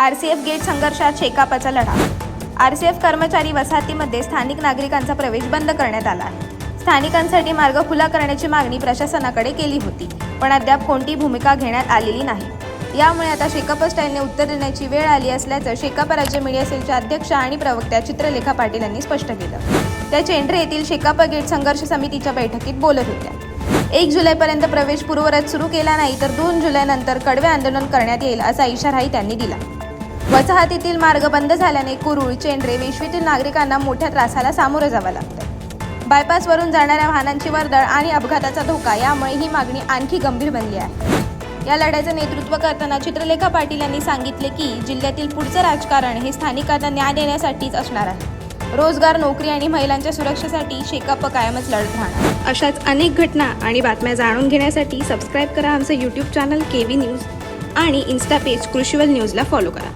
RCF gate संघर्षात शेकापाचा लढा. RCF कर्मचारी वसाहतीमध्ये स्थानिक नागरिकांचा प्रवेश बंद करण्यात आला. आहे स्थानिकांसाठी मार्ग खुला करण्याची मागणी प्रशासनाकडे केली होती पण अद्याप कोणती भूमिका घेण्यात आलेली नाही. यामुळे आता शेकाप स्टाईलने उत्तर देण्याची वेळ आली असल्याचं शेकाप राज्य मीडिया सेलच्या अध्यक्ष आणि प्रवक्त्या चित्रलेखा पाटील यांनी स्पष्ट केलं. त्या चेंड्रे येथील शेकाप गेट संघर्ष समितीच्या बैठकीत बोलत होत्या. एक जुलैपर्यंत प्रवेश पूर्वरत सुरू केला नाही तर दोन जुलैनंतर कडवे आंदोलन करण्यात येईल असा इशाराही त्यांनी दिला. वसाहतीतील मार्ग बंद झाल्याने कुरुळ चेंडरे वेश्वीतील नागरिकांना मोठ्या त्रासाला सामोरं जावं लागतं. बायपासवरून जाणाऱ्या वाहनांची वर्दळ आणि अपघाताचा धोका यामुळे ही मागणी आणखी गंभीर बनली आहे. या लढ्याचं नेतृत्व करताना चित्रलेखा पाटील यांनी सांगितले की जिल्ह्यातील पुढचं राजकारण हे स्थानिकांना न्याय देण्यासाठीच असणार आहे. रोजगार नोकरी आणि महिलांच्या सुरक्षेसाठी शेकाप कायमच लढत राहणार. अशाच अनेक घटना आणि बातम्या जाणून घेण्यासाठी सबस्क्राईब करा आमचं YouTube channel K V news आणि इन्स्टा पेज कृषीवल न्यूजला फॉलो करा.